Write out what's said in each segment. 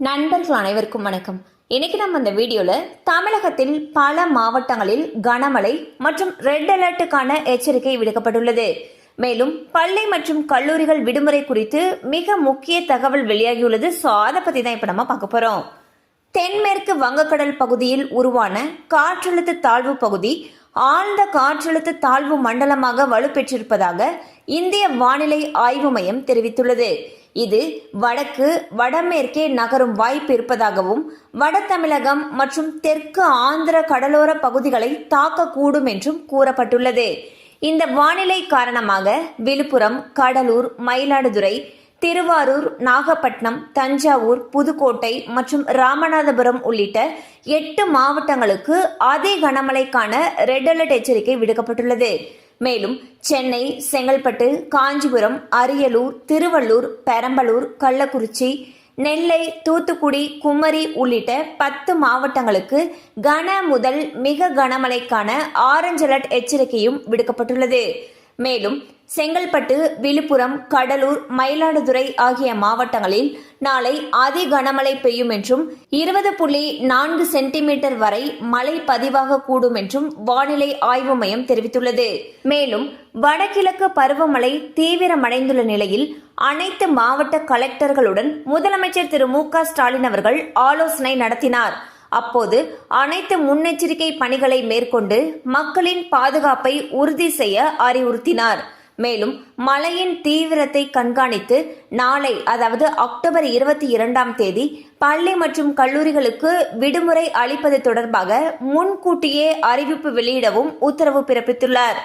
நண்பர்கள் அனைவருக்கும் வணக்கம். இன்னைக்கு நம்ம இந்த வீடியோல தமிழகத்தில் பல மாவட்டங்களில் கனமழை மற்றும் ரெட் அலர்ட்டுக்கான எச்சரிக்கை விடுக்கப்பட்டுள்ளது. மேலும் பள்ளி மற்றும் கல்லூரிகள் விடுமுறை குறித்து மிக முக்கிய தகவல் வெளியாகியுள்ளது. ஸோ அதை பத்தி தான் இப்போ நம்ம பார்க்க போறோம். தென்மேற்கு வங்கக்கடல் பகுதியில் உருவான காற்றழுத்த தாழ்வு பகுதி ஆழ்ந்த காற்றழுத்த தாழ்வு மண்டலமாக வலுப்பெற்றிருப்பதாக இந்திய வானிலை ஆய்வு மையம் தெரிவித்துள்ளது. இது வடக்கு வடமேற்கே நகரும் வாய்ப்பு இருப்பதாகவும் வட தமிழகம் மற்றும் தெற்கு ஆந்திர கடலோர பகுதிகளை தாக்கக்கூடும் என்றும் கூறப்பட்டுள்ளது. இந்த வானிலை காரணமாக விழுப்புரம் கடலூர் மயிலாடுதுறை திருவாரூர் நாகப்பட்டினம் தஞ்சாவூர் புதுக்கோட்டை மற்றும் ராமநாதபுரம் உள்ளிட்ட எட்டு மாவட்டங்களுக்கு அதி கனமழைக்கான ரெட் அலர்ட் எச்சரிக்கை விடுக்கப்பட்டுள்ளது. மேலும் சென்னை செங்கல்பட்டு காஞ்சிபுரம் அரியலூர் திருவள்ளூர் பெரம்பலூர் கள்ளக்குறிச்சி நெல்லை தூத்துக்குடி குமரி உள்ளிட்ட பத்து மாவட்டங்களுக்கு கன முதல் மிக கனமழைக்கான ஆரஞ்ச் அலர்ட் எச்சரிக்கையும் விடுக்கப்பட்டுள்ளது. மேலும் செங்கல்பட்டு விழுப்புரம் கடலூர் மயிலாடுதுறை ஆகிய மாவட்டங்களில் நாளை அதி கனமழை பெய்யும் என்றும் இருபது புள்ளி நான்கு சென்டிமீட்டர் வரை மழை பதிவாக கூடும் என்றும் வானிலை ஆய்வு மையம் தெரிவித்துள்ளது. மேலும் வடகிழக்கு பருவமழை தீவிரமடைந்துள்ள நிலையில் அனைத்து மாவட்ட கலெக்டர்களுடன் முதலமைச்சர் திரு மு ஸ்டாலின் அவர்கள் ஆலோசனை நடத்தினார். அப்போது அனைத்து முன்னெச்சரிக்கை பணிகளை மேற்கொண்டு மக்களின் பாதுகாப்பை உறுதி செய்ய அறிவுறுத்தினார். மேலும் மழையின் தீவிரத்தை கண்காணித்து நாளை அதாவது அக்டோபர் இருபத்தி இரண்டாம் தேதி பள்ளி மற்றும் கல்லூரிகளுக்கு விடுமுறை அளிப்பது தொடர்பாக முன்கூட்டியே அறிவிப்பு வெளியிடவும் உத்தரவு பிறப்பித்துள்ளார்.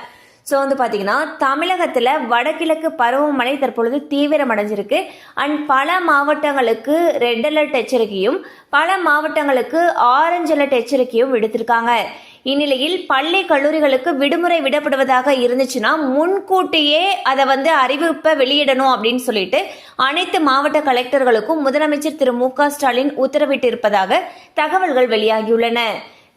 ஸோ வந்து பார்த்தீங்கன்னா தமிழகத்தில் வடகிழக்கு பருவமழை தற்பொழுது தீவிரமடைஞ்சிருக்கு. அண்ட் பல மாவட்டங்களுக்கு ரெட் அலர்ட் எச்சரிக்கையும் பல மாவட்டங்களுக்கு ஆரஞ்சு அலர்ட் எச்சரிக்கையும் விடுத்திருக்காங்க. இந்நிலையில் பள்ளி கல்லூரிகளுக்கு விடுமுறை விடப்படுவதாக இருந்துச்சுன்னா முன்கூட்டியே அதை வந்து அறிவிப்பை வெளியிடணும் அப்படின்னு சொல்லிட்டு அனைத்து மாவட்ட கலெக்டர்களுக்கும் முதலமைச்சர் திரு மு க ஸ்டாலின் உத்தரவிட்டிருப்பதாக தகவல்கள் வெளியாகியுள்ளன.